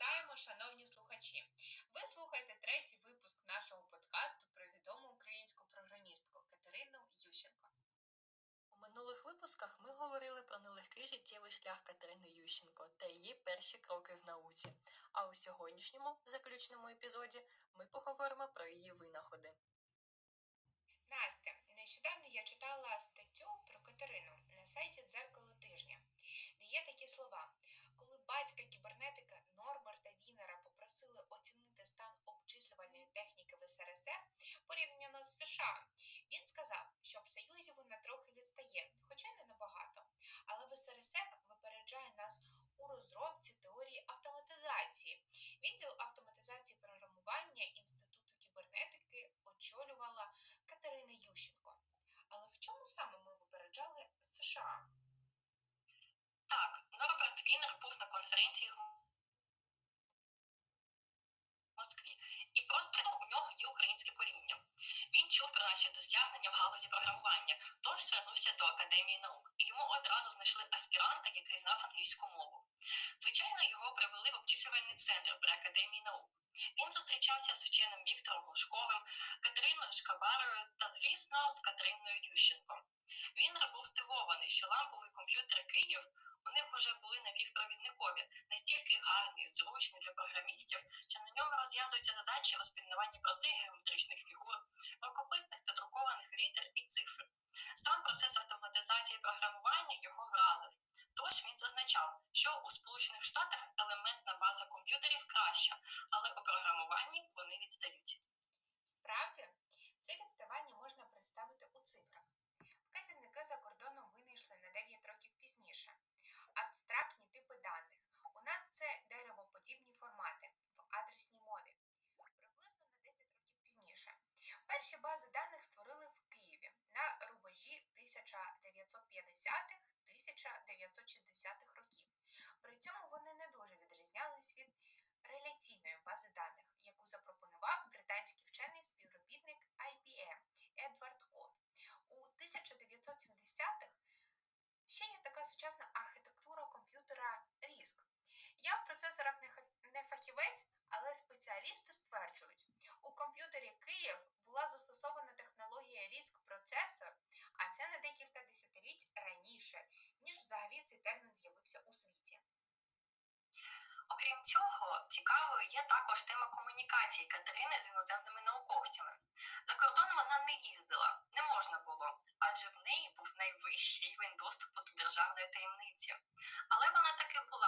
Вітаємо, шановні слухачі! Ви слухаєте третій випуск нашого подкасту про відому українську програмістку Катерину Ющенко. У минулих випусках ми говорили про нелегкий життєвий шлях Катерини Ющенко та її перші кроки в науці. А у сьогоднішньому заключному епізоді ми поговоримо про її винаходи. Настя, нещодавно я читала статтю про Катерину на сайті Дзеркало тижня, де є такі слова. Техніки в СРСР порівняно з США, він сказав, що в Союзі вона трохи відстає, хоча й не набагато. Але в СРСР випереджає нас у розробці теорії автоматизації. Відділ автоматизації програмування Інституту кібернетики очолювала Катерина Ющенко. Але в чому саме ми випереджали США? Так, Норберт Вінер був на конференції в Москві, і просто ну, у нього є українське коріння. Він чув про наші досягнення в галузі програмування, тож звернувся до Академії наук, і йому одразу знайшли аспіранта, який знав англійську мову. Звичайно, його привели в обчислювальний центр при Академії наук. Він зустрічався з вченим Віктором Глушковим, Катериною Шкабарою та, звісно, з Катериною Ющенко. Вінер був здивований, що ламповий комп'ютер Київ у них вже були напівпровідникові, настільки гарні, зручні для програмістів, що на ньому розв'язуються задачі розпізнавання простих геометричних Перші бази даних створили в Києві на рубежі 1950-1960-х років. При цьому вони не дуже відрізнялись від реляційної бази даних, яку запропонував британський вчений співробітник IBM Едвард Кот. У 1970-х ще є така сучасна архітектура комп'ютера RISC. Я в процесорах не фахівець, але спеціалісти стверджують, у комп'ютері Київ була застосована технологія RISC процесор, а це на декілька десятиліть раніше, ніж взагалі цей термін з'явився у світі. Окрім цього, цікавою є також тема комунікації Катерини з іноземними науковцями. За кордон вона не їздила, не можна було, адже в неї був найвищий рівень доступу до державної таємниці. Але вона таки була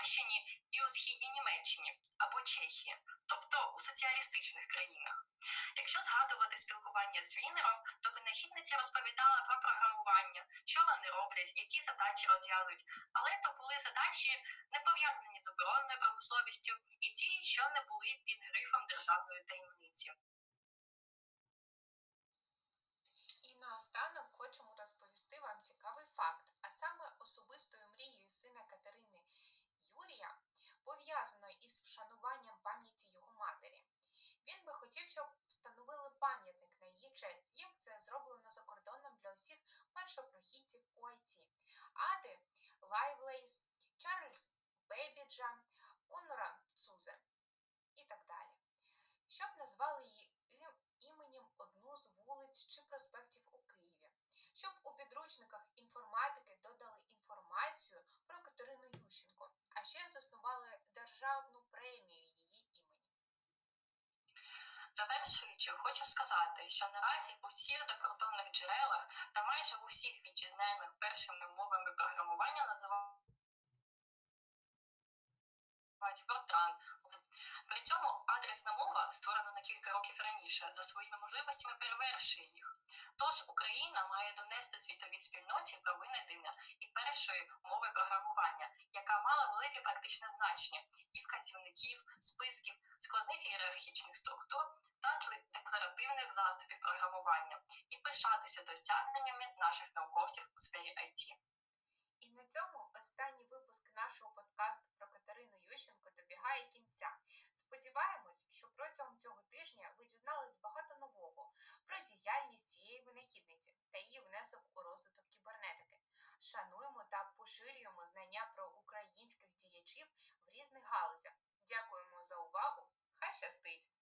Угорщині і у східній Німеччині або Чехії, тобто у соціалістичних країнах. Якщо згадувати спілкування з Вінером, то винахідниця розповідала про програмування, що вони роблять, які задачі розв'язують, але то були задачі не пов'язані з оборонною промисловістю і ті, що не були під грифом державної таємниці. І наостанок хочемо розповісти вам цікавий факт, пов'язаною із вшануванням пам'яті його матері. Він би хотів, щоб встановили пам'ятник на її честь, як це зроблено за кордоном для усіх першопрохідців у IT. Ади Лайвлейс, Чарльз Бейбіджа, Конора Цузе і так далі. Щоб назвали її іменем одну з вулиць чи проспектів у Києві, щоб у підручниках інформатики додали інформацію про Катерину Ющенко, а ще заснували державну премію її імені. Завершуючи, хочу сказати, що наразі у всіх закордонних джерелах та майже в усіх вітчизняних першими мовами програмування називають Fortran. При цьому адресна мова, створена на кілька років раніше, за своїми можливостями перевершує їх. Тож Україна має донести світовій спільноті про винайдення і першої мови програмування, яка мала велике практичне значення і вказівників, списків, складних ієрархічних структур та декларативних засобів програмування, і пишатися досягненнями наших науковців у сфері IT. І на цьому останній випуск нашого подкасту про Катерину Ющенко добігає протягом цього тижня ви дізнались багато нового про діяльність цієї винахідниці та її внесок у розвиток кібернетики. Шануємо та поширюємо знання про українських діячів в різних галузях. Дякуємо за увагу! Хай щастить!